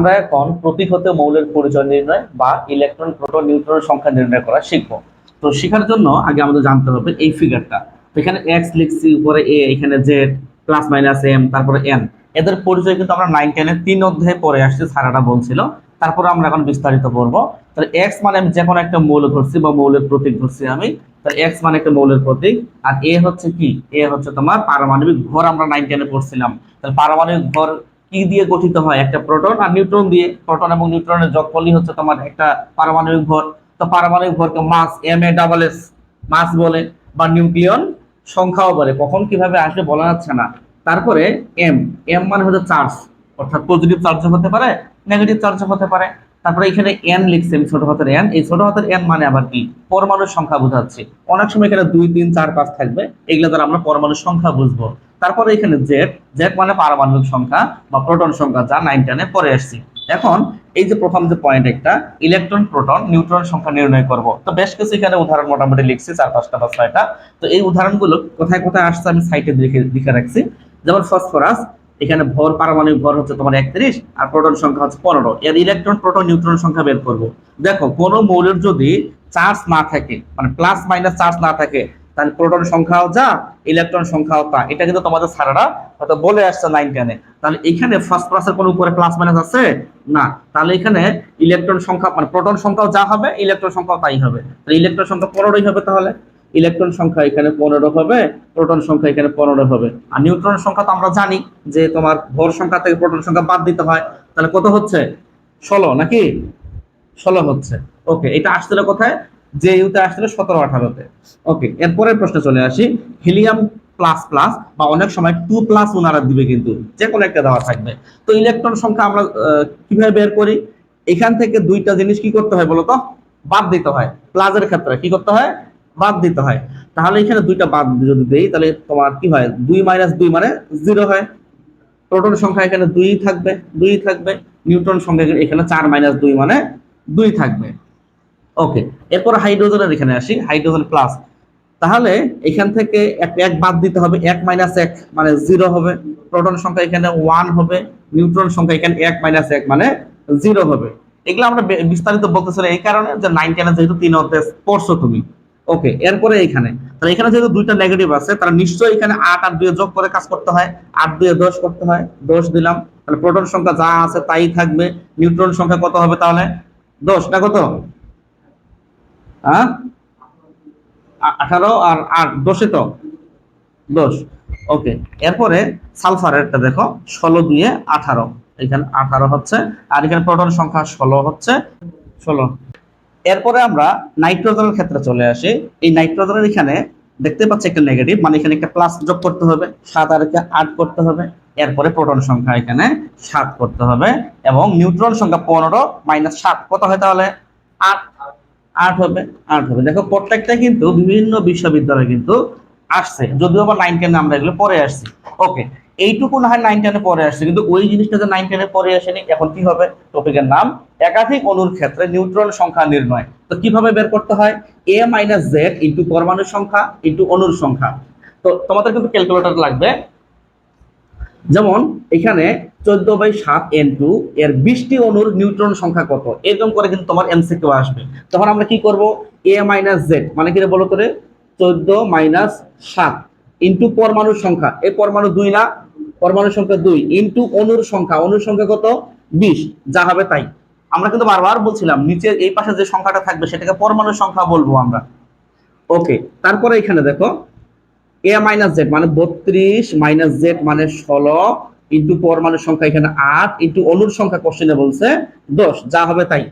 আমরা এখন প্রতীক মৌলের পরিচয় নির্ণয় বা ইলেকট্রন প্রোটন নিউট্রন সংখ্যা নির্ণয় করা শিখব। তো শেখার জন্য আগে আমাদের জানতে হবে এই ফিগারটা এখানে এক্স লিখছি, উপরে এ এখানে জেড প্লাস মাইনাস এম তারপরে এন এদের পরিচয় কিন্তু আমরা নাইন টেনের তিন অধ্যায়ে পরে আসছি, সারাটা বলছিল। তারপরে আমরা এখন বিস্তারিত পড়ব তাহলে এক্স মানে আমি যে কোনো একটা মৌল ধরছি বা মৌলের প্রতীক ধরছি আমি। তাহলে এক্স মানে একটা মৌলের প্রতীক। আর এ হচ্ছে কি? এ হচ্ছে তোমার পারমাণবিক ঘর আমরা নাইন টেনে পড়ছিলাম। তাহলে পারমাণবিক ভর কি দিয়ে গঠিত হয়? একটা প্রোটন আর নিউট্রন দিয়ে। প্রোটন এবং নিউট্রনের যোগফলই হচ্ছে তোমার একটা পারমাণবিক ভর। তো পারমাণবিক ভরকে mass M A double S mass বলে বা নিউক্লিয়ন সংখ্যাও বলে। কখন কীভাবে আসবে বলা যাচ্ছে না। তারপরে এম এম মানে হচ্ছে চার্জ। অর্থাৎ পজিটিভ চার্জ হতে পারে নেগেটিভ চার্জ হতে পারে। তারপরে এখানে এন লিখছে আমি ছোট হাতের এন এই ছোট হাতের এন মানে আবার কি? পরমাণুর সংখ্যা বোঝাচ্ছে। অনেক সময় এখানে দুই, তিন, চার, পাঁচ থাকবে। এগুলো দ্বারা আমরা পরমাণুর সংখ্যা বুঝব। তারপরে এখানে জেড জেড মানে পারমাণবিক সংখ্যা বা প্রোটন সংখ্যা যা নাইন টেনে পরে আসছি। এখন এই যে প্রথম যে পয়েন্ট একটা ইলেকট্রন প্রোটন নিউট্রন সংখ্যা নির্ণয় করব। তো বেশ কিছু এখানে উদাহরণ মোটামুটি লিখছি, চার, পাঁচটা বা ছয়টা। তো এই উদাহরণগুলো কোথায় কোথায় আসছে আমি সাইটে লিখে লিখে রাখছি। যেমন ফসফরাস এখানে ভর, পারমাণবিক ভর হচ্ছে তোমার একত্রিশ, আর প্রোটন সংখ্যা হচ্ছে পনেরো। এর ইলেকট্রন প্রোটন নিউট্রন সংখ্যা বের করব। দেখো, কোন মৌলের যদি চার্জ না থাকে মানে প্লাস মাইনাস চার্জ না থাকে তাহলে প্রোটন সংখ্যাও যা, ইলেকট্রন সংখ্যাও তা। এটা কিন্তু তোমাদের স্যারেরা হয়তো বলে আসছে নাইন টেনে। তাহলে এখানে ফার্স্ট ফসফরাসের কোনো উপরে প্লাস মাইনাস আছে? না। তাহলে এখানে ইলেকট্রন সংখ্যা মানে প্রোটন সংখ্যাও যা হবে, ইলেকট্রন সংখ্যাও তাই হবে। তাহলে ইলেকট্রন সংখ্যা পনেরোই হবে তাহলে? ইলেকট্রন সংখ্যা এখানে পনেরো হবে, প্রোটন সংখ্যা এখানে পনেরো হবে। আর নিউট্রন সংখ্যা তো আমরা জানি যে তোমার ভর সংখ্যা থেকে প্রোটন সংখ্যা বাদ দিতে হয়। তাহলে কত হচ্ছে? ষোলো নাকি? ষোলো হচ্ছে। ওকে, এটা আসছিল কোথায়? যে ইউতে আসছিল সতেরো আঠারোতে। ওকে এরপরের প্রশ্নে চলে আসি। হিলিয়াম প্লাস প্লাস বা অনেক সময় টু প্লাস ওনারা দিবে কিন্তু যে কোনো একটা দেওয়া থাকবে। তো ইলেকট্রন সংখ্যা আমরা কীভাবে বের করি? এখান থেকে দুইটা জিনিস কি করতে হয় বলতো? বাদ দিতে হয়। প্লাজের ক্ষেত্রে কি করতে হয়? বাদ দিতে হয়। তাহলে এখানে দুইটা বাদ যদি দেই, তাহলে তোমার কি হয়? দুই মাইনাস দুই মানে জিরো হয়। প্রোটন সংখ্যা এখানে দুই থাকবে দুই থাকবে। নিউট্রন সংখ্যা এখানে চার মাইনাস দুই মানে দুই থাকবে। ওকে এরপর হাইড্রোজেনের এখানে আসি হাইড্রোজেন প্লাস তাহলে এখান থেকে এক এক বাদ দিতে হবে, এক মাইনাস এক মানে জিরো হবে। প্রোটন সংখ্যা এখানে ওয়ান হবে নিউট্রন সংখ্যা এখানে এক মাইনাস এক মানে জিরো হবে। এগুলো আমরা বিস্তারিত বলতেছিলাম এই কারণে যে নাইন টেনে যেহেতু তিন অধ্যায় পড়ছো তুমি। ওকে এরপরে এখানে, তাহলে এখানে যেহেতু দুইটা নেগেটিভ আছে, তাহলে নিশ্চয়ই এখানে আট আর দুই যোগ করে কাজ করতে হয়। আট দিয়ে দশ করতে হয়, দশ দিলাম। তাহলে প্রোটন সংখ্যা যা আছে তাই থাকবে। নিউট্রন সংখ্যা কত হবে তাহলে? দশ, না কত? হ্যাঁ? আঠারো আর আট, দশে তো? দশ। ওকে এরপরে সালফারেরটা দেখো, ষোলো দিয়ে আঠারো। এখানে আঠারো হচ্ছে, আর এখানে প্রোটন সংখ্যা ষোলো হচ্ছে, ষোলো। এরপরে আমরা নাইট্রোজেনের ক্ষেত্রে চলে আসি। এই নাইট্রোজেনের এখানে দেখতে পাচ্ছি একটা নেগেটিভ মানে এখানে একটা প্লাস যোগ করতে হবে, সাত আর একে আট করতে হবে। এরপরে প্রোটন সংখ্যা এখানে সাত করতে হবে, এবং নিউট্রন সংখ্যা পনেরো মাইনাস সাত। কত হয় তাহলে? আট। আট হবে আট হবে। দেখো, প্রত্যেকটা কিন্তু বিভিন্ন বিশ্ববিদ্যালয়ে কিন্তু আসছে। যদিও বা নাইন টেনে আমরা এগুলো পরে আসছি। ওকে এইটুকু না হয় নাইন টেনে পরে আসছে, কিন্তু ওই জিনিসটা যে নাইন টেনে পরে আসেনি, এখন কি হবে? টপিকের নাম, একাধিক অণুর ক্ষেত্রে নিউট্রন সংখ্যা নির্ণয়। তো কীভাবে বের করতে হয়? এ মাইনাস জেড ইন্টু পরমাণুর সংখ্যা ইন্টু অনুর সংখ্যা। তো তোমাদের কিন্তু ক্যালকুলেটর লাগবে। যেমন, এখানে চোদ্দ বাই সাত এন টু এর বিশটি অণুর নিউট্রন সংখ্যা কত? এরকম করে কিন্তু তোমার এমসিকিউ আসবে। তখন আমরা কি করব? এ মাইনাস জেড মানে কি বলো তো রে? চোদ্দ মাইনাস সাত ইন্টু পরমাণুর সংখ্যা। এই পরমাণু দুই না? পরমাণুর সংখ্যা দুই। ইন্টু অণুর সংখ্যা। অণুর সংখ্যা কত? বিশ। যা হবে তাই। আমরা কিন্তু বারবার বলছিলাম, নিচের এই পাশে যে সংখ্যাটা থাকবে, সেটাকে পরমাণুর সংখ্যা বলব আমরা। ওকে তারপরে এখানে দেখো এ মাইনাস জেড মানে বত্রিশ মাইনাস জেড মানে ষোলো ইন্টু পরমাণুর সংখ্যা এখানে আট ইন্টু অণুর সংখ্যা কোশ্চেনে বলছে দশ, যা হবে তাই।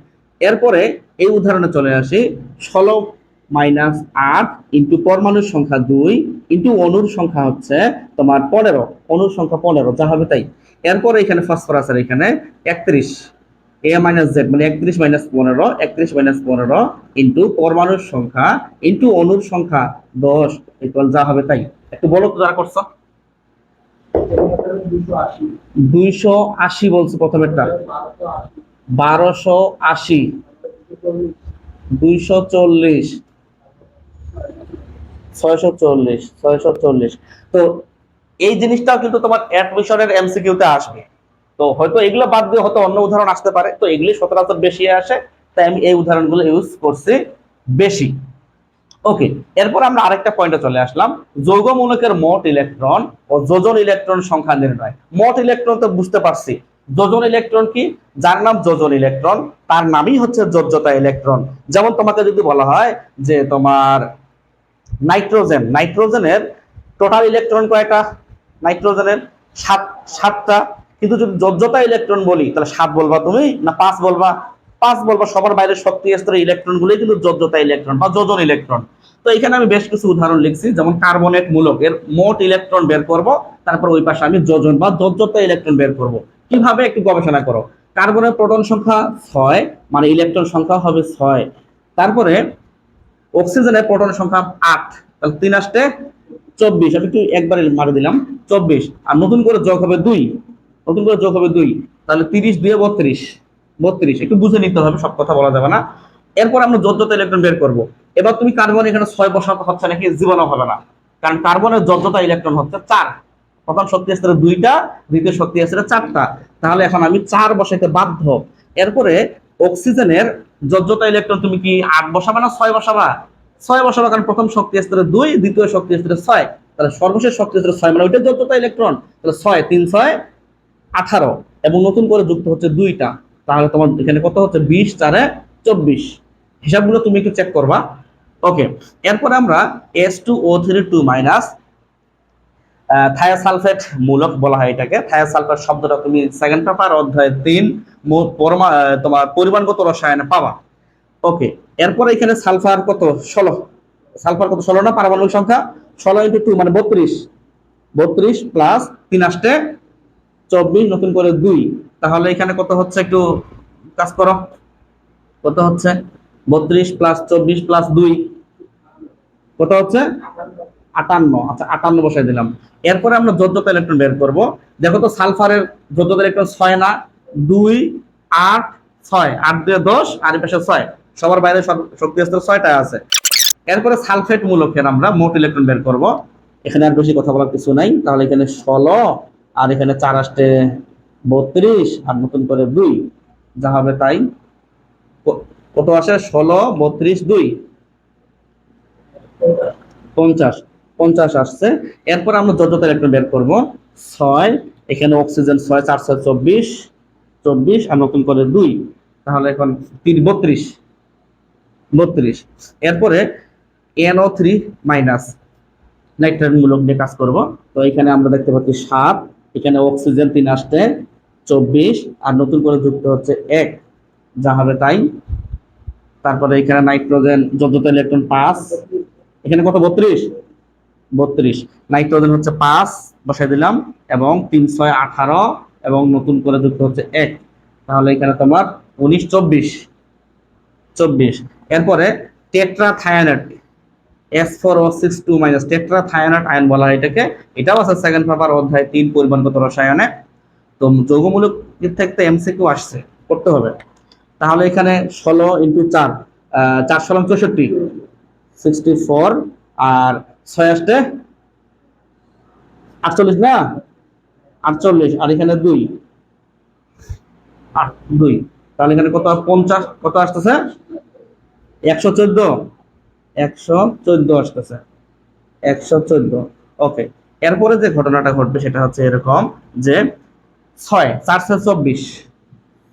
এরপরে এই উদাহরণে চলে আসি, ষোলো মাইনাস আট ইন্টু পরমাণুর সংখ্যা দুই ইন্টু অণুর সংখ্যা হচ্ছে তোমার পনেরো, অণুর সংখ্যা পনেরো, যা হবে তাই। এরপরে এখানে ফসফরাসের এখানে একত্রিশ এ মাইনাস জেড মানে একত্রিশ মাইনাস পনেরো, একত্রিশ মাইনাস পনেরো ইন্টু পরমাণুর সংখ্যা, ইন্টু অণুর সংখ্যা দশ ইকুয়াল যা হবে তাই। একটু বলো তো যারা করছ। দুইশো আশি বলছে প্রথমেরটা। বারোশো আশি। দুইশো চল্লিশ। ছয়শো চল্লিশ ছয়শো চল্লিশ। তো এই জিনিসটাও কিন্তু তোমার অ্যাডমিশনের এমসিকিউতে আসবে। তো হয়তো এগুলো বাদ দিয়ে হয়তো অন্য উদাহরণ আসতে পারে। তো এগুলি সচরাচর বেশি আসে। তাই আমি এই উদাহরণগুলো ইউজ করছি বেশি। ওকে এরপর আমরা আরেকটা পয়েন্টে চলে আসলাম। যৌগ মূলকের মোট ইলেকট্রন ও যোজন ইলেকট্রন সংখ্যা নির্ণয়। মোট ইলেকট্রন তো বুঝতে পারছি। যোজন ইলেকট্রন কি? যার নাম যোজন ইলেকট্রন তার নামই হচ্ছে যোজ্যতা ইলেকট্রন যেমন তোমাকে যদি বলা হয় যে তোমার নাইট্রোজেন, নাইট্রোজেনের টোটাল ইলেকট্রন কয়টা? নাইট্রোজেনের সাত, সাতটা। কিন্তু যদি যোজ্যতা ইলেকট্রন বলি, তাহলে সাত বলবা তুমি না পাঁচ বলবা? পাঁচ বলবা সবার বাইরে শক্তি স্তরের ইলেকট্রন গুলোই কিন্তু যোজ্যতা ইলেকট্রন বা যোজন ইলেকট্রন তো এখানে আমি বেশ কিছু উদাহরণ লিখছি, যেমন কার্বনেট মূলক, এর মোট ইলেকট্রন বের করব, তারপর ওই পাশে আমি যোজন বা যোজ্যতা ইলেকট্রন বের করব। কীভাবে একটু গবেষণা করো? কার্বনের প্রোটন সংখ্যা ছয় মানে ইলেকট্রন সংখ্যা হবে ছয়। তারপরে অক্সিজেনের প্রোটন সংখ্যা আট, তাহলে তিন আসতে চব্বিশ। আমি একটু একবারে মারে দিলাম, চব্বিশ। আর নতুন করে যোগ হবে দুই, নতুন করে যোগ হবে দুই, তাহলে তিরিশ দুয়ে বত্রিশ। বত্রিশ, একটু বুঝে নিতে হবে, সব কথা বলা যাবে না। এরপর আমরা যোজ্যতা ইলেকট্রন বের করব, এবার তুমি কার্বন এখানে ছয় বসাতে হচ্ছে নাকি জীবনও হবে না। কারণ কার্বনের যোজ্যতা ইলেকট্রন হচ্ছে চার। প্রথম শক্তি স্তরে দুইটা, দ্বিতীয় শক্তি স্তরে চারটা। তাহলে এখন আমি চার বসাইতে বাধ্য। এরপরে অক্সিজেনের যোজ্যতা ইলেকট্রন তুমি কি আট বসাবা না ছয় বসাবা? ছয় বসাবা কারণ প্রথম শক্তি স্তরে দুই, দ্বিতীয় শক্তি স্তরে ছয়। তাহলে সর্বশেষ শক্তি স্তরে ছয় মানে ওইটা যোগ্যতা ইলেকট্রন তাহলে ছয়, তিন, ছয়, আঠারো। এবং নতুন করে যুক্ত হচ্ছে দুইটা। তাহলে তোমার এখানে কত হচ্ছে? বিশ চারে চব্বিশ। হিসাবগুলো তুমি একটু চেক করবা। ওকে এরপরে আমরা S two O three two minus thiosulphate মূলক বলা হয় এটাকে। থায়াসালফেট শব্দটা তুমি সেকেন্ড পেপার অধ্যায় তিন তোমার পরিমাণগত রসায়নে পাবা। ওকে এরপরে এখানে সালফার কত? ষোলো। সালফার কত? ষোলো না? পারমাণবিক সংখ্যা? ষোলো ইন্টু টু মানে বত্রিশ। বত্রিশ প্লাস তিন আসতে চব্বিশ, নতুন করে দুই। তাহলে এখানে কত হচ্ছে একটু কাজ করো। কত হচ্ছে? বত্রিশ প্লাস চব্বিশ প্লাস দুই। কত হচ্ছে? আটান্ন। আচ্ছা আটান্ন বসাই দিলাম। এরপরে আমরা যোজ্যতা ইলেকট্রন বের করব। দেখো তো সালফারের যোজ্যতা ইলেকট্রন ছয় না, দুই, আট, ছয়। আট দুই দশ, আর পাশে ছয়। সবার বাইরে শক্তি স্তর ছয়টা আছে। এরপরে সালফেট মূলকের আমরা মোট ইলেকট্রন বের করব। এখানে আর বেশি কথা বলার কিছু নাই। তাহলে এখানে ষোলো আর এখানে চার আসতে বত্রিশ আর নতুন করে দুই। যা হবে তাই কত আসে? ষোলো, বত্রিশ, দুই। পঞ্চাশ। পঞ্চাশ আসছে। এরপর আমরা যোজ্যতা ইলেকট্রন বের করব। ছয়, এখানে অক্সিজেন ছয়, চার, ছয়, চব্বিশ চব্বিশ আর নতুন করে দুই। তাহলে এখন তিন, বত্রিশ। বত্রিশ। এরপরে এনও থ্রি মাইনাস নাইট্রেট মূলক নিয়ে কাজ করব। তো এখানে আমরা দেখতে পাচ্ছি সাত। এখানে অক্সিজেন তিন আসতে চব্বিশ, আর নতুন করে যুক্ত হচ্ছে এক, যা হবে তাই তারপরে এখানে নাইট্রোজেন যোগ্যতা ইলেকট্রন পাঁচ, এখানে কত? বত্রিশ? বত্রিশ। নাইট্রোজেন হচ্ছে পাঁচ, বসাই দিলাম, এবং তিন ছয় আঠারো, এবং নতুন করে যুক্ত হচ্ছে এক। তাহলে এখানে তোমার উনিশ, চব্বিশ। চব্বিশ। এরপরে tetrathionate S four O six two minus tetrathionate ion বলা হয় এটাকে। এটাও আছে সেকেন্ড পেপার অধ্যায় তিন পরিমাণগত রসায়নে। তো যৌগমূলক দিক থেকে এমসিকিউ আসছে, করতে হবে। তাহলে এখানে ষোলো ইন্টু চার চার ষোলো চৌষট্টি সিক্সটি ফোর আর ছয় আসতে আটচল্লিশ না? আটচল্লিশ, আর এখানে দুই। আট, দুই। তাহলে এখানে কত, পঞ্চাশ, কত আসতেছে? একশো চোদ্দ। একশো চোদ্দ আসতেছে। একশো চোদ্দ ওকে এরপরে যে ঘটনাটা ঘটবে সেটা হচ্ছে এরকম যে ছয়, চার ছয় চব্বিশ।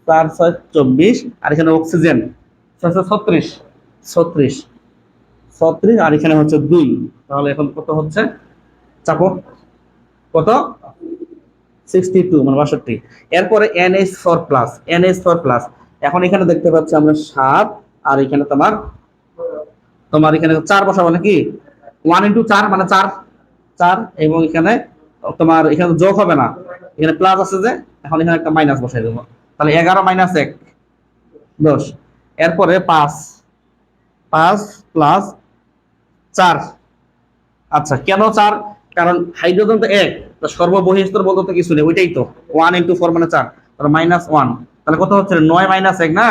চার ছয় চব্বিশ, আর এখানে অক্সিজেন ছয় ছয় ছত্রিশ। ছত্রিশ ছত্রিশ, আর এখানে হচ্ছে দুই। তাহলে এখন কত হচ্ছে? চাপো। কত? সিক্সটি টু মানে বাষট্টি। এরপরে NH four plus NH four plus এখন এখানে দেখতে পাচ্ছি আমরা সাত, আর এখানে তোমার তোমার এখানে চার বসাবো নাকি? ওয়ান ইন্টু চার মানে চার চার এবং এখানে তোমার এখানে যোগ হবে না। এখানে প্লাস আছে যে, এখন এখানে একটা মাইনাস বসাই দেবো। তাহলে এগারো মাইনাস এক, দশ। এরপরে পাঁচ পাঁচ প্লাস চার। আচ্ছা কেন চার? কারণ হাইড্রোজেন তো এক সর্ববহিস্তর বলতে তো কিছু নেই, ওইটাই তো। ওয়ান ইন্টু ফোর মানে চার মাইনাস ওয়ান তাহলে কত হচ্ছে? নয় মাইনাস এক না?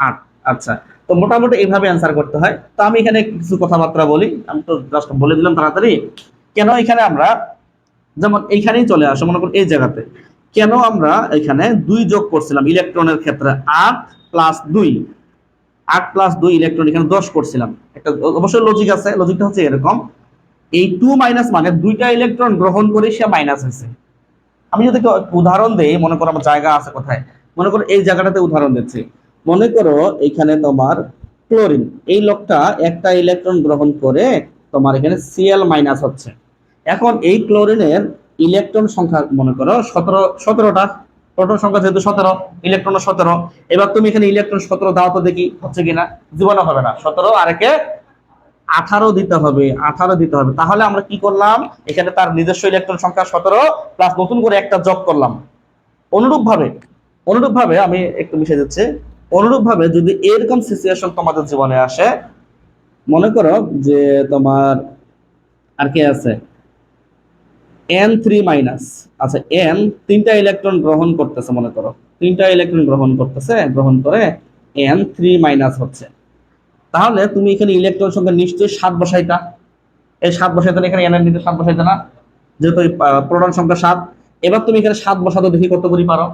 আট আচ্ছা। তো মোটামুটি এইভাবে অ্যান্সার করতে হয়। তো আমি এখানে কিছু কথাবার্তা বলি। আমি তো জাস্ট বলে দিলাম তাড়াতাড়ি। কেন এখানে আমরা যেমন এইখানেই চলে আসো, মনে করুন এই জায়গাতে। কেন আমরা এখানে দুই যোগ করছিলাম ইলেকট্রনের ক্ষেত্রে আট প্লাস দুই। আট প্লাস দুই ইলেকট্রন এখানে দশ করছিলাম। একটা অবশ্যই লজিক আছে। লজিকটা হচ্ছে এরকম। এই টু মাইনাস মানে দুইটা ইলেকট্রন গ্রহণ করে সে মাইনাস হয়েছে। আমি যদি উদাহরণ দেই, মনে করো আমার জায়গা আছে কোথায়। মনে করো এই জায়গাটাতে উদাহরণ দিচ্ছি। মনে করো এখানে তোমার ক্লোরিন, এই লোকটা একটা ইলেকট্রন গ্রহণ করে তোমার এখানে সিএল মাইনাস হচ্ছে। এখন এই ক্লোরিনের ইলেকট্রন সংখ্যা মনে করো সতেরো, সতেরোটা প্রোটন সংখ্যা যেহেতু সতেরো, ইলেকট্রন সতেরো, এবার তুমি এখানে ইলেকট্রন সতেরো দাও তো দেখি হচ্ছে কিনা, জীবনে হবে না, সতেরো আর একে আঠারো দিতে হবে, আঠারো দিতে হবে। তাহলে আমরা কি করলাম? এখানে তার নিজস্ব ইলেকট্রন সংখ্যা সতেরো প্লাস নতুন করে একটা যোগ করলাম। অনুরূপ ভাবে অনুরূপ ভাবে আমি একটু মিশে যাচ্ছি। অনুরূপ ভাবে যদি এরকম সিচুয়েশন তোমাদের জীবনে আসে, মনে করো যে তোমার আর কে আছে? এন থ্রি মাইনাস আচ্ছা এন তিনটা ইলেকট্রন গ্রহণ করতেছে মনে করো। তিনটা ইলেকট্রন গ্রহণ করতেছে, গ্রহণ করে এন থ্রি মাইনাস হচ্ছে। তাহলে তুমি এখানে ইলেকট্রন সংখ্যা নিশ্চয়ই সাত বসাইতা। এই সাত বসাইতে এখানে এন এর নিচে সাত বসাইতে না? যেহেতু প্রোটন সংখ্যা সাত, এবার তুমি এখানে সাত বসাতে দেখি কত করি পারো?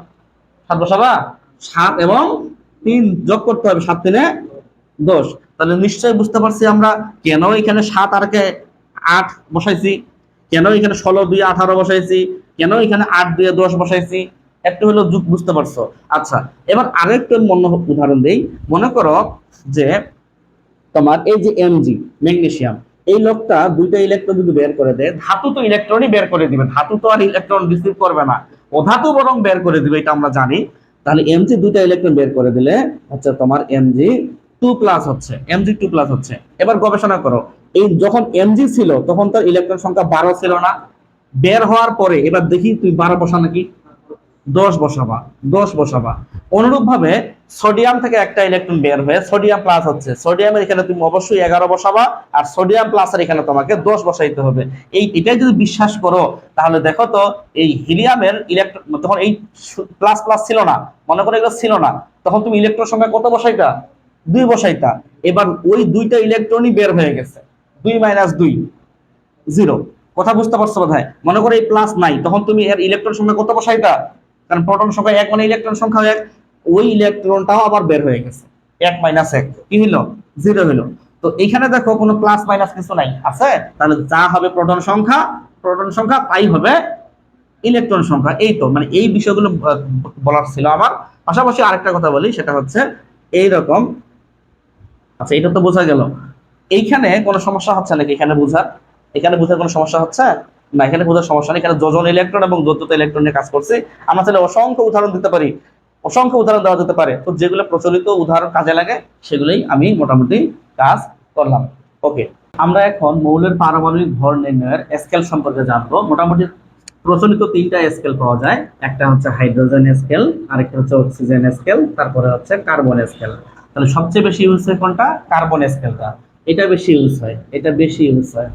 সাত বসাবা? সাত এবং তিন যোগ করতে হবে সাত তিনে দশ। তাহলে নিশ্চয়ই বুঝতে পারছি আমরা কেন এখানে সাত আর কে আট বসাইছি? কেন এখানে ষোলো, দুই, আঠারো বসাইছি? কেন এখানে আট, দুই, দশ বসাইছি? একটু হলো যুগ বুঝতে পারছ। আচ্ছা এবার আরেকটু মনে উদাহরণ দেই। মনে করো যে তোমার এই যে এমজি ম্যাগনেসিয়াম এই লোকটা দুইটা ইলেকট্রন যদি বের করে দেয়, ধাতু তো ইলেকট্রনই বের করে দিবে। ধাতু তো আর ইলেকট্রন রিসিভ করবে না। অধাতু বরং বের করে দিবে, এটা আমরা জানি। তাহলে এমজি দুইটা ইলেকট্রন বের করে দিলে হচ্ছে তোমার এমজি টু প্লাস হচ্ছে এমজি টু প্লাস হচ্ছে। এবার গবেষণা করো, এই যখন এমজি ছিল, তখন তার ইলেকট্রন সংখ্যা বারো ছিল না। বের হওয়ার পরে, এবার দেখি তুই বারো বসা নাকি? দশ বসাবা দশ বসাবা। অনুরূপ ভাবে সোডিয়াম থেকে একটা ইলেকট্রন বের হয়ে সোডিয়াম প্লাস হচ্ছে। সোডিয়ামের এখানে তুমি অবশ্যই এগারো বসাবা আর সোডিয়াম প্লাসের এখানে তোমাকে দশ বসাইতে হবে। এই এটাই যদি বিশ্বাস করো, তাহলে দেখো তো এই হিলিয়ামের ইলেকট্রন তখন এই প্লাস প্লাস ছিল না। মনে করো এগুলো ছিল না। তখন তুমি ইলেকট্রন সংখ্যা কত বসাইতা? দুই বসাইতা। এবার ওই দুইটা ইলেকট্রনই বের হয়ে গেছে। দুই মাইনাস দুই জিরো কথা বুঝতে পারছ বোধহয়? মনে করো এই প্লাস নাই। তখন তুমি এর ইলেকট্রন সংখ্যা কত বসাইতা? কারণ প্রোটন সংখ্যা এক মানে ইলেকট্রন সংখ্যা এক। ওই ইলেকট্রনটাও আবার বের হয়ে গেছে। এক মাইনাস এক। কি হলো জিরো হলো তো এখানে দেখো কোনো প্লাস মাইনাস কিছু নাই। আছে? তাহলে যা হবে প্রোটন সংখ্যা প্রোটন সংখ্যা, তাই হবে ইলেকট্রন সংখ্যা। এই তো মানে এই বিষয়গুলো বলার ছিল আমার। পাশাপাশি আরেকটা কথা বলি, সেটা হচ্ছে এই রকম আচ্ছা এটা তো বোঝা গেল। এইখানে কোনো সমস্যা হচ্ছে নাকি এখানে বোঝার? এখানে বোঝার কোনো সমস্যা হচ্ছে? না, এখানে বোঝার সমস্যা নেই। এখানে যোজন ইলেকট্রন এবং দ্বৈত ইলেকট্রন নিয়ে কাজ করছে। আমরা তাহলে অসংখ্য উদাহরণ দিতে পারি। অসংখ্য উদাহরণ দেওয়া যেতে পারে। তো যেগুলো প্রচলিত উদাহরণ কাজে লাগে, সেগুলোই আমি মোটামুটি কাজ করলাম। ওকে, আমরা এখন মৌলের পারমাণবিক ভর নির্ণয়ের স্কেল সম্পর্কে জানব। মোটামুটি প্রচলিত তিনটা স্কেল পাওয়া যায়। একটা হচ্ছে হাইড্রোজেন স্কেল আরেকটা হচ্ছে অক্সিজেন স্কেল তারপরে হচ্ছে কার্বন স্কেল তাহলে সবচেয়ে বেশি ইউজ হয় কোনটা? কার্বন স্কেলটা এটা বেশি ইউজ হয়, এটা বেশি ইউজ হয়।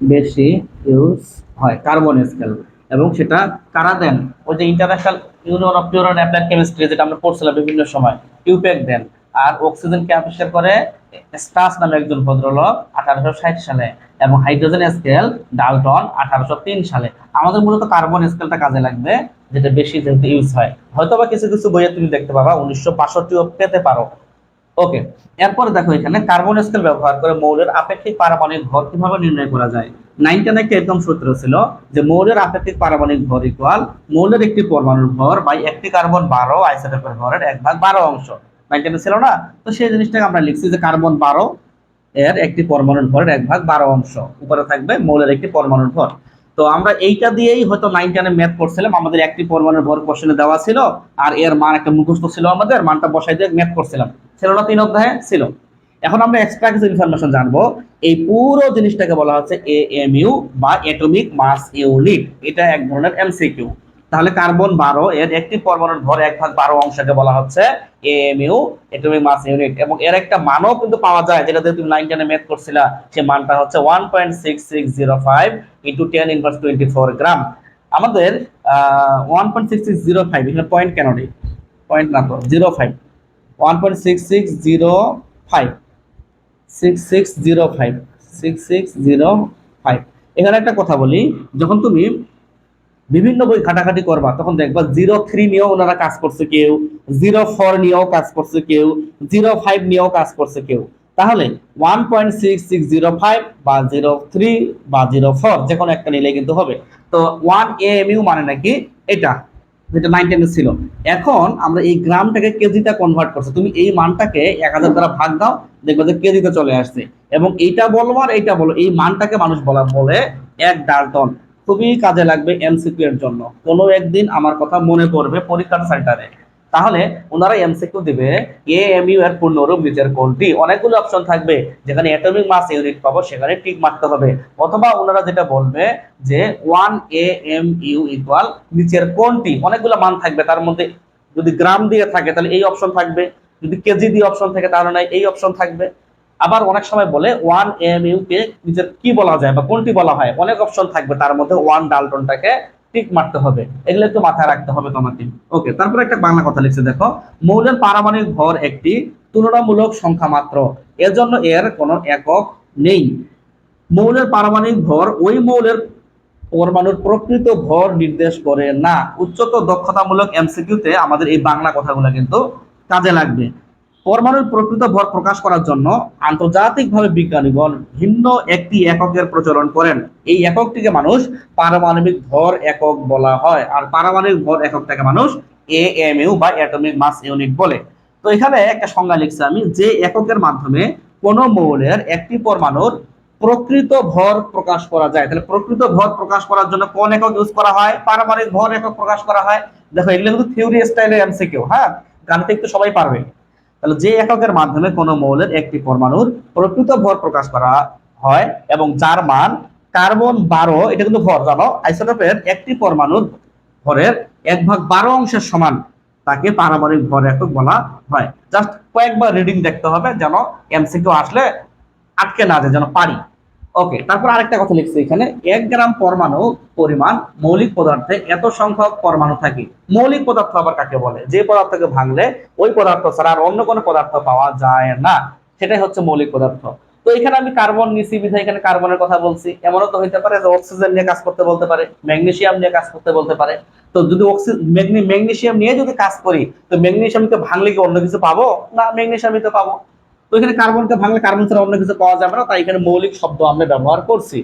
বেশি ইউজ হয় কার্বন স্কেল এবং সেটা কারা দেন? ওই যে International Union of Pure Applied Chemistry যেটা আমরা পড়ছিলাম বিভিন্ন সময় ইউপ্যাক দেন। আর অক্সিজেন কে আবিষ্কার করে স্টাস নামে একজন ভদ্রলোক আঠারোশো ষাট সালে এবং হাইড্রোজেন স্কেল ডালটন আঠারোশো তিন সালে। আমাদের মূলত কার্বন স্কেলটা কাজে লাগবে, যেটা বেশি যেহেতু ইউজ হয়। হয়তো বা কিছু কিছু বইয়ে তুমি দেখতে পাবা, উনিশশো বাষট্টিও পেতে পারো। ওকে এরপরে দেখো এখানে কার্বন স্কেল ব্যবহার করে মৌলের আপেক্ষিক পারমাণবিক ভর কীভাবে নির্ণয় করা যায়? নাইনটেন একটা এরকম সূত্র ছিল যে মৌলের আপেক্ষিক পারমাণবিক ভর ইকুয়াল মৌলের একটি পরমাণুর ভর বাই একটি কার্বন বারো আইসোটোপের ভরের এক ভাগ বারো অংশ। ছিল না? তো সেই জিনিসটাকে আমরা লিখছি যে কার্বন বারো এর একটি পরমাণুর ভরের এক ভাগ বারো অংশ। উপরে থাকবে মৌলের একটি পরমাণুর ভর। তো আমরা এইটা দিয়েই হয়তো নাইন টেনে ম্যাথ করছিলাম, আমাদের একটি পরমাণুর ভর কোশ্চেনে দেওয়া ছিল, আর এর মান একটা মুখস্থ ছিল আমাদের, মানটা বসাই দিয়ে ম্যাথ করছিলাম। ছিল না তিন অধ্যায়ে? ছিল। এখন আমরা এক্সট্রা কিছু ইনফরমেশন জানব, এই পুরো জিনিসটাকে বলা হচ্ছে এ এম ইউ বা এটমিক মাস ইউনিট এটা এক ধরনের এমসিকিউ তাহলে কার্বন বারো, এর একটি পরমাণুর ভর এক ভাগ বারো অংশকে বলা হচ্ছে এএমইউ এটমিক মাস ইউনিট এবং এর একটা মানও কিন্তু পাওয়া যায়, যেটা তুমি নাইন টেনে ম্যাথ করছিলা, সে মানটা হচ্ছে one point six six zero five into ten inverse twenty four gram আমাদের one point six six zero five এখানে পয়েন্ট কেন পয়েন্ট না তো zero five one point six six zero five six six zero five six six zero five এখানে একটা কথা বলি, যখন তুমি বিভিন্ন বই ঘাটাঘাটি করবা, তখন দেখবা জিরো থ্রি নিয়েও ওনারা কাজ করছে কেউ জিরো ফোর নিয়েও কাজ করছে কেউ জিরো ফাইভ নিয়েও কাজ করছে কেউ। তাহলে one point six six zero five বা জিরো থ্রি বা জিরো ফোর যে কোনো একটা নিলে কিন্তু হবে। তো ওয়ান এ এম ইউ মানে নাকি এটা। যেটা নাইন টেনে ছিল। এখন আমরা এই গ্রামটাকে কেজিতে কনভার্ট করছি। তুমি এই মানটাকে এক হাজার দ্বারা ভাগ দাও, দেখবে যে কেজিতে চলে আসছে। এবং এইটা বলো আর এইটা বলো এই মানটাকে মানুষ বলা বলে এক ডালটন। খুবই কাজে লাগবে এমসিপি এর জন্য। কোনো একদিন আমার কথা মনে পড়বে পরীক্ষার সেন্টারে তাহলে ওনারা এমসিকিউ দিবে এ এম ইউ এর পূর্ণরূপ নিচের কোনটি? অনেকগুলো অপশন থাকবে। যেখানে অ্যাটমিক মাস ইউনিট পাবো, সেখানে টিক মারতে হবে। অথবা ওনারা যেটা বলবে যে one A M U equal নিচের কোনটি? অনেকগুলো মান থাকবে, তার মধ্যে যদি গ্রাম দিয়ে থাকে, তাহলে এই অপশন থাকবে। যদি কেজি দিয়ে অপশন থাকে, তাহলে নাই, এই অপশন থাকবে। আবার অনেক সময় বলে ওয়ান এম ইউ কে নিচের কি বলা যায় বা কোনটি বলা হয়? অনেক অপশন থাকবে, তার মধ্যে ওয়ান ডালটনটাকে টিক মারতে হবে। এগুলো একটু মাথায় রাখতে হবে তোমাকে। ওকে তারপরে একটা বাংলা কথা লিখছে, দেখো, মৌলের পারমাণবিক ভর একটি তুলনামূলক সংখ্যা মাত্র। এজন্য এর কোনো একক নেই। মৌলের পারমাণবিক ভর ওই মৌলের পরমাণুর প্রকৃত ভর নির্দেশ করে না। উচ্চতর দক্ষতামূলক এমসিকিউতে আমাদের এই বাংলা কথাগুলো কিন্তু কাজে লাগবে। পরমাণুর প্রকৃত ভর প্রকাশ করার জন্য আন্তর্জাতিকভাবে বিজ্ঞানীগণ ভিন্ন একটি এককের প্রচলন করেন। এই এককটিকে মানুষ পারমাণবিক ভর একক বলা হয়। আর পারমাণবিক ভর এককটাকে মানুষ এ এম ইউ বা অ্যাটমিক মাস ইউনিট বলে। তো এখানে একটা সংজ্ঞা লিখছি আমি, যে এককের মাধ্যমে কোন মৌলের একটি পরমাণুর প্রকৃত ভর প্রকাশ করা যায়। তাহলে প্রকৃত ভর প্রকাশ করার জন্য কোন একক ইউজ করা হয়? পারমাণবিক ভর একক প্রকাশ করা হয়। দেখো, এগুলো কিন্তু থিওরি স্টাইলের এমসিকিউ হ্যাঁ? গাণিতিক তো সবাই পারবে। তাহলে যে এককের মাধ্যমে কোনো মৌলের একটি পরমাণুর প্রকৃত ভর প্রকাশ করা হয় এবং যার মান কার্বন বারো, এটা কিন্তু ভর, জানো? আইসোটোপের একটি পরমাণুর ভরের এক ভাগ বারো অংশের সমান তাকে পারমাণবিক ভর একক বলা হয়। জাস্ট কয়েকবার রিডিং দেখতে হবে যেন এমসিকিউ আসলে আটকে না যায়, যেন পারি। ওকে তারপর আরেকটা কথা লিখছে এখানে। এক গ্রাম পরমাণু পরিমাণ মৌলিক পদার্থে এত সংখ্যক পরমাণু থাকে। মৌলিক পদার্থ আবার কাকে বলে? যে পদার্থকে ভাঙলে ওই পদার্থ ছাড়া আর অন্য কোনো পদার্থ পাওয়া যায় না। সেটাই হচ্ছে মৌলিক পদার্থ। তো এখানে আমি কার্বন নিছি, বিধায় এখানে কার্বনের কথা বলছি। এমনও তো হইতে পারে যে অক্সিজেন নিয়ে কাজ করতে বলতে পারে ম্যাগনেসিয়াম নিয়ে কাজ করতে বলতে পারে। তো যদি অক্সিজেন ম্যাগনেসিয়াম নিয়ে যদি কাজ করি, তো ম্যাগনেসিয়ামকে ভাঙলে কি অন্য কিছু পাবো? না ম্যাগনেসিয়ামই তো পাবো। এখানে কার্বনকে ভাঙলে কার্বন ছাড়া অন্য কিছু পাওয়া যাবে না, তাই এখানে মৌলিক শব্দ আমরা ব্যবহার করছি।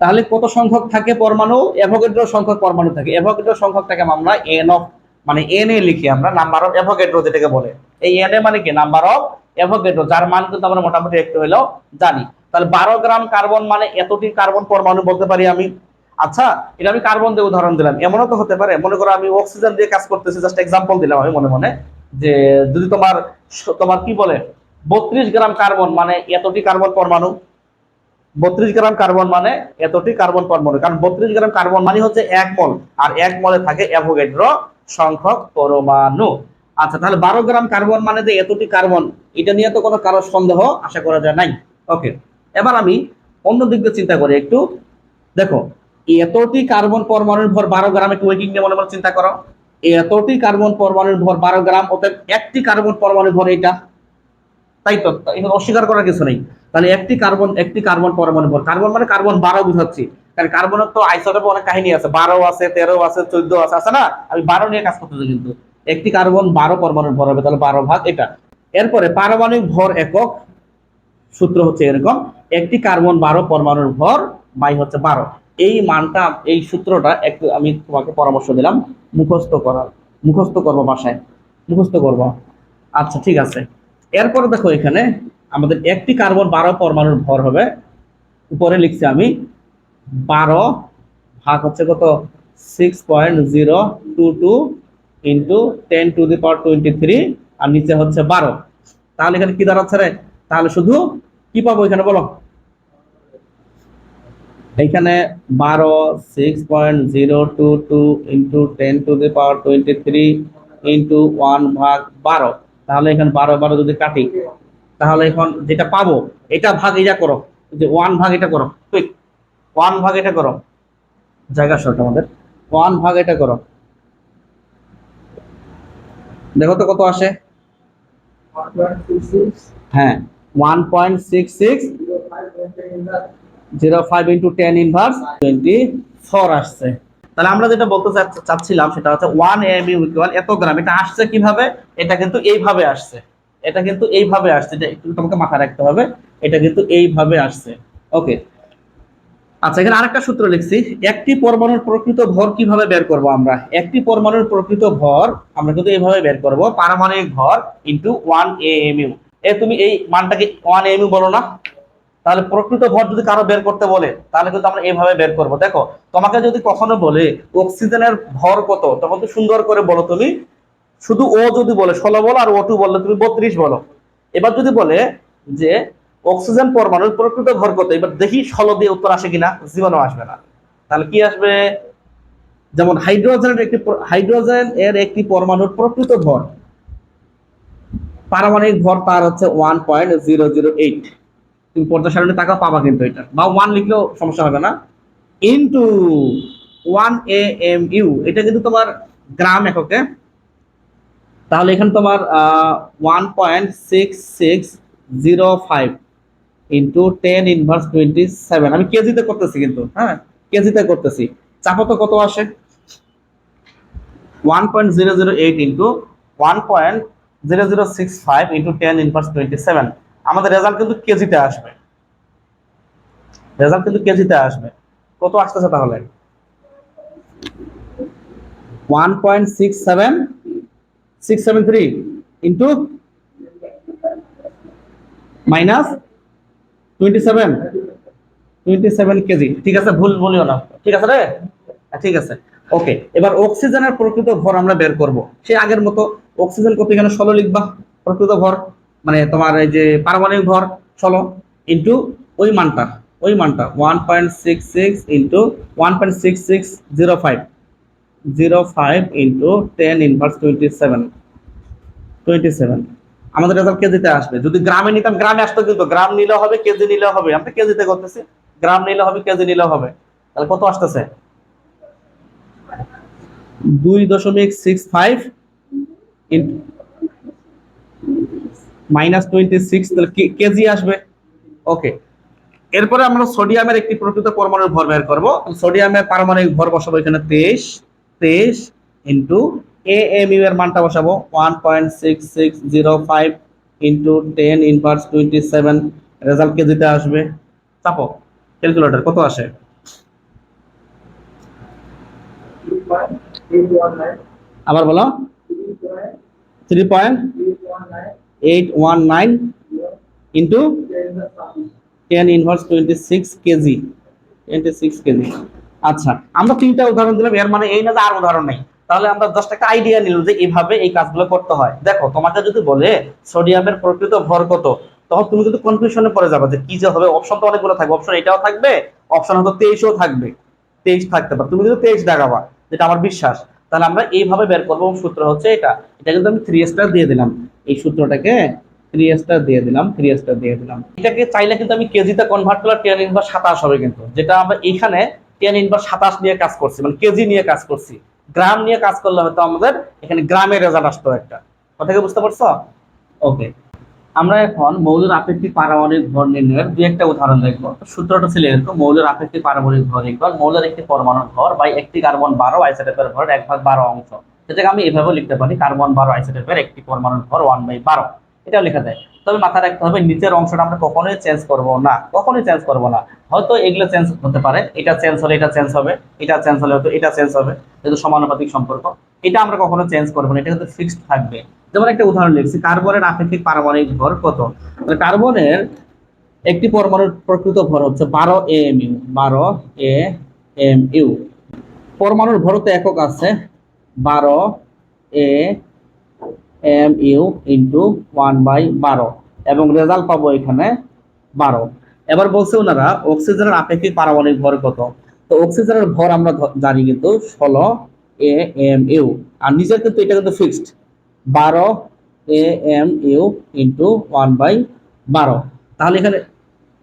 তাহলে কত সংখ্যক থাকে পরমাণু? অ্যাভোগেড্রো সংখ্যক পরমাণু থাকে। অ্যাভোগেড্রো সংখ্যকটাকে আমরা এন অফ মানে এন এ লিখি আমরা নাম্বার অফ অ্যাভোগেড্রো যেটাকে বলে। এই এন এ মানে কি? নাম্বার অফ অ্যাভোগেড্রো যার মান কিন্তু আমরা মোটামুটি একটু হলেও জানি। তাহলে বারো গ্রাম কার্বন মানে এতটি কার্বন পরমাণু বলতে পারি আমি। আচ্ছা এটা আমি কার্বন দিয়ে উদাহরণ দিলাম। এমনও তো হতে পারে, মনে করো আমি অক্সিজেন দিয়ে কাজ করতেছি জাস্ট এক্সাম্পল দিলাম আমি মনে মনে। যে যদি তোমার তোমার কি বলে? বত্রিশ গ্রাম কার্বন মানে এতটি কার্বন পরমাণু। বত্রিশ গ্রাম কার্বন মানে এতটি কার্বন পরমাণু। কারণ বত্রিশ গ্রাম কার্বন মানে হচ্ছে এক মল, আর এক মলে থাকে অ্যাভোগেড্রো সংখ্যক পরমাণু। আচ্ছা তাহলে বারো গ্রাম কার্বন মানে যে এতটি কার্বন, এটা নিয়ে তো কোনো কারও সন্দেহ আশা করা যায় নাই। ওকে, এবার আমি অন্য দিক দিয়ে চিন্তা করি একটু। দেখো, এতটি কার্বন পরমাণুর ভর বারো গ্রাম, একটু ওয়েকিং নিয়ে মনে মনে চিন্তা করো। এতটি কার্বন পরমাণুর ভর বারো গ্রাম, অতএব একটি কার্বন পরমাণুর ভর এটা তাই তো এখানে অস্বীকার করার কিছু নেই। তাহলে একটি কার্বন একটি কার্বন পরমাণু ভর কার্বন মানে কার্বন বারো বুঝাচ্ছি। কারণ কার্বনের তো আইসোটোপে অনেক কাহিনী আছে। বারো আছে, তেরো আছে, চোদ্দ আছে আছে না? আমি বারো নিয়ে কাজ করতেছি কিন্তু। একটি কার্বন বারো পরমাণুর ভর হবে, তাহলে বারো ভাগ এটা। এরপরে পারমাণবিক ভর একক সূত্র হচ্ছে এরকম। একটি কার্বন বারো পরমাণুর ভর বাই হচ্ছে বারো। এই মানটা, এই সূত্রটা একটু আমি তোমাকে পরামর্শ দিলাম। মুখস্থ করার মুখস্থ করব বাসায়। মুখস্থ করব। আচ্ছা ঠিক আছে। এরপরে দেখো এখানে আমাদের একটি কার্বন বারো পরমাণুর ভর হবে। উপরে লিখছি আমি বারো ভাগ হচ্ছে কত? Six point zero two two into ten to the power twenty three আর নিচে হচ্ছে বারো। তাহলে এখানে কি দাঁড়াচ্ছে রে? তাহলে শুধু কি পাবো এখানে বলো? এইখানে বারো six point zero two two into ten to the power twenty three into one ভাগ বারো। তাহলে এখানে বারো বারো যদি কাটি, তাহলে এখন যেটা পাবো, এটা ভাগ এটা করো যে ওয়ান ভাগ এটা করো কুইক ওয়ান ভাগ এটা করো, জায়গা শর্ট আমাদের ওয়ান ভাগ এটা করো, দেখো তো কত আসে? হ্যাঁ one point six six zero five into ten inverse twenty four আসছে। তাহলে আমরা যেটা বলতে চাচ্ছিলাম সেটা হচ্ছে ওয়ান এম ইউ এত গ্রাম এটা আসছে কীভাবে? এটা কিন্তু এইভাবে আসছে। এটা কিন্তু এইভাবে আসছে। এটা একটু তোমাকে মাথায় রাখতে হবে, এটা কিন্তু এইভাবে আসছে। ওকে আচ্ছা এখানে আরেকটা সূত্র লিখছি। একটি পরমাণুর প্রকৃত ভর কীভাবে বের করব আমরা? একটি পরমাণুর প্রকৃত ভর আমরা কিন্তু এইভাবে বের করব, পারমাণবিক ভর into one A M U এ, তুমি এই মানটাকে ওয়ান এম ইউ বলো না। তাহলে প্রকৃত ভর যদি কারও বের করতে বলে, তাহলে কিন্তু আমরা এইভাবে বের করব। দেখো, তোমাকে যদি কখনো বলে, অক্সিজেনের ভর কত? তখন তো সুন্দর করে বলো তুমি। শুধু ও যদি বলে, ষোলো বলো আর ও টু বললে তুমি বত্রিশ বলো। এবার যদি বলে যে, অক্সিজেন পরমাণুর প্রকৃত ভর কত? এবার দেখি ষোলো দিয়ে উত্তর আসে কিনা, জীবনও আসবে না। তাহলে কি আসবে? যেমন হাইড্রোজেনের একটি হাইড্রোজেন এর একটি পরমাণুর প্রকৃত ভর। পারমাণবিক ভর তার হচ্ছে one point zero zero eight তুমি পর্দা সারণী টাকা পাবা কিন্তু এটা। বা ওয়ান লিখলেও সমস্যা হবে না। Into one A M U এটা কিন্তু তোমার গ্রাম এককে। তাহলে এখানে তোমার one point six six zero five into ten inverse twenty seven আমি কেজিতে করতেছি কিন্তু হ্যাঁ? কেজিতে করতেছি। চাপো তো কত আসে? One point zero zero eight into one point zero zero six five into ten inverse twenty seven আমাদের রেজাল্ট কিন্তু কেজিতে আসবে। রেজাল্ট কিন্তু কেজিতে আসবে। কত আসতেছে তাহলে? One point six seven six seven three into minus twenty seven twenty seven kg ঠিক আছে? ভুল বলিও না। ঠিক আছে রে? হ্যাঁ, ঠিক আছে। ওকে এবার অক্সিজেনের প্রকৃত ভর আমরা বের করব। সে আগের মতো অক্সিজেন কত এখানে? ষোলো লিখবা। প্রকৃত ভর। মানে তোমার এই যে পারমাণবিক ভর ষোলো ইন্টু ওই মানটা ওই মানটা one point six six into one point six six zero five zero five into ten inverse twenty seven twenty seven আমাদের রেজাল্ট কেজিতে আসবে। যদি গ্রামে নিতাম, গ্রামে আসতো কিন্তু, গ্রাম নিলে হবে, কেজি নিলে হবে। আমরা কেজিতে করতেছি। গ্রাম নিলে হবে, কেজি নিলে হবে। তাহলে কত আসতেছে? দুই দশমিক six five minus twenty six, তাহলে কেজি আসবে? ওকে এরপরে আমরা সোডিয়ামের একটি প্রকৃত পরমাণুর ভর বের করব। সোডিয়ামের পারমাণবিক ভর বসাবো এখানে তেইশ তেইশ ইন্টু এ এম ইউ এর মানটা বসাবো। One point six six zero five into ten inverse twenty seven result কেজিতে আসবে। চাপো ক্যালকুলেটর কত আসে? আবার বলো। Three point eight one nine into ten inverse twenty six kg twenty six kg আচ্ছা আমরা তিনটা উদাহরণ দিলাম, এর মানে এই না যে আর উদাহরণ নেই। তাহলে আমরা জাস্ট একটা আইডিয়া নিলাম যে এইভাবে এই কাজগুলো করতে হয়। দেখো তোমাকে যদি বলে সোডিয়ামের প্রকৃত ভর কত, তখন তুমি কিন্তু কনফিউশনে পড়ে যাবে যে কি যে হবে। অপশন তো অনেকগুলো থাকবে। অপশন এটাও থাকবে অপশন হয়তো তেইশও থাকবে। তেইশ থাকতে পারে। তুমি কিন্তু তেইশ দেখাবা, যেটা আমার বিশ্বাস। তাহলে আমরা এইভাবে বের করব। সূত্র হচ্ছে এটা। এটা কিন্তু আমি থ্রি স্টার দিয়ে দিলাম। এই সূত্রটাকে থ্রি স্টার দিয়ে দিলাম থ্রি স্টার দিয়ে দিলাম। এটাকে চাইলে কিন্তু আমি কেজিতে কনভার্ট করলে টেন ইনভার সাতাশ হবে কিন্তু। যেটা আমরা এখানে টেন ইনভার সাতাশ নিয়ে কাজ করছি মানে কেজি নিয়ে কাজ করছি। গ্রাম নিয়ে কাজ করলে হয়তো আমাদের এখানে গ্রামের রেজাল্ট আসতো একটা। কথা বুঝতে পারছ? ওকে আমরা এখন মৌলের আপেক্ষিক পারমাণবিক ভর নির্ণয়ের দু একটা উদাহরণ দেখব। সূত্রটা ছিল এরকম, মৌলের আপেক্ষিক পারমাণবিক ভর ইকুয়াল মৌলের একটি পরমাণুর ভর বা একটি কার্বন বারো আইসোটোপের ভর এক ভাগ বারো অংশ। সেটাকে আমি এভাবে লিখতে পারি কার্বন বারো আইসোটোপের একটি পরমাণুর ভর ওয়ান বাই বারো। এটাও লেখা যায় তবে মাথায় রাখতে হবে, নিচের অংশটা আমরা কখনোই চেঞ্জ করব না, কখনোই চেঞ্জ করব না। হয়তো এগুলো চেঞ্জ হতে পারে, এটা চেঞ্জ হলে এটা চেঞ্জ হবে, এটা চেঞ্জ হলে হয়তো এটা চেঞ্জ হবে, যেহেতু সমানুপাতিক সম্পর্ক। এটা আমরা কখনো চেঞ্জ করব না, এটা কিন্তু ফিক্সড থাকবে। যেমন একটা উদাহরণ লিখছি, কার্বনের আপেক্ষিক পারমাণবিক ভর কত? কার্বনের একটি পরমাণুর প্রকৃত ভর হচ্ছে বারো এম ইউ, বারো এ এম ইউ। পরমাণুর ভরতে একক আছে, বারো A M U into one by বারো, এবং রেজাল্ট পাবো এখানে বারো। এবার বলছে ওনারা অক্সিজেনের আপেক্ষিক পারমাণবিক ভর কত? তো অক্সিজেনের ভর আমরা জানি কিন্তু ষোলো এ এম ইউ আর নিচের কিন্তু এটা কিন্তু ফিক্সড বারো A M U into one by বারো। তাহলে এখানে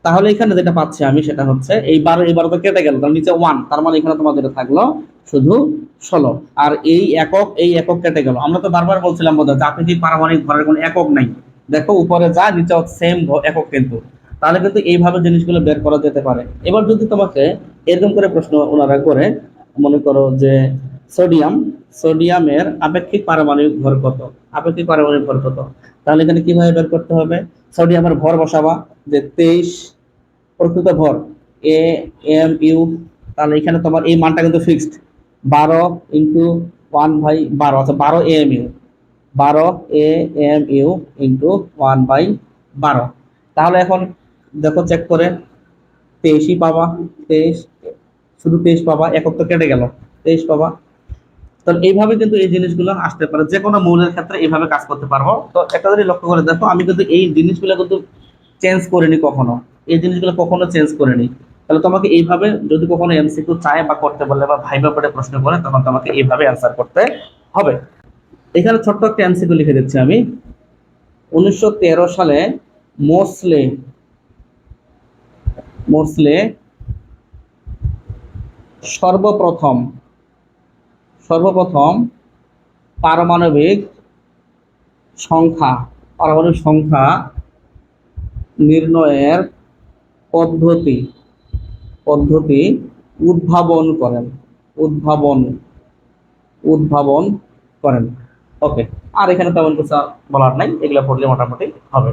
তাহলে এখানে যেটা পাচ্ছি আমি সেটা হচ্ছে এই বারো এই বারো তো কেটে গেল, তার নিচে ওয়ান তার মানে এখানে যেটা থাকল শুধু ষোলো। আর এই একক এই একক কেটে গেল। আমরা তো বারবার বলছিলাম বোধ হয় আপেক্ষিক পারমাণবিক ভরের কোনো একক নাই? দেখো, উপরে যা, নিচে সেম একক কিন্তু। তাহলে কিন্তু এইভাবে জিনিসগুলো বের করা যেতে পারে। এবার যদি তোমাকে এরকম করে প্রশ্ন ওনারা করে, মনে করো যে সোডিয়াম, সোডিয়ামের আপেক্ষিক পারমাণবিক ভর কত? আপেক্ষিক পারমাণবিক ভর কত? তাহলে এখানে কীভাবে বের করতে হবে? সোডিয়ামের ভর বসাবা, যে তেইশ প্রকৃত ভর, এ, এম, ইউ, তাহলে এখানে তোমার এই মানটা কিন্তু ফিক্সড বারো ইন্টু ওয়ান বাই বারো আচ্ছা বারো, এ, এম, ইউ। বারো, A, M, U into one by বারো। তাহলে এখন দেখো চেক করে, তেইশই পাবা, তেইশ, শুধু তেইশ পাবা, একক তো কেটে গেল। তেইশ পাবা তাহলে এইভাবে কিন্তু এই জিনিসগুলো আসতে পারে। যে কোনো মৌলের ক্ষেত্রে এইভাবে কাজ করতে পারব। তো একটা যদি লক্ষ্য করে দেখো, আমি কিন্তু এই জিনিসগুলো কিন্তু চেঞ্জ করিনি কখনো। এই জিনিসগুলো কখনো চেঞ্জ করিনি। তাহলে তোমাকে এইভাবে যদি কখনো এমসিকিউ চায় বা করতে বললে বা ভাইবা পড়ে প্রশ্ন করে, তখন তোমাকে এইভাবে অ্যান্সার করতে হবে। এখানে ছোট্ট একটা এমসিকিউ লিখে দিচ্ছি আমি। উনিশশো তেরো সালে মোসলে মোসলে সর্বপ্রথম সর্বপ্রথম পারমাণবিক সংখ্যা পারমাণবিক সংখ্যা নির্ণয়ের পদ্ধতি পদ্ধতি উদ্ভাবন করেন, উদ্ভাবন উদ্ভাবন করেন। ওকে আর এখানে তেমন কিছু বলার নাই, এগুলো পড়লে মোটামুটি হবে।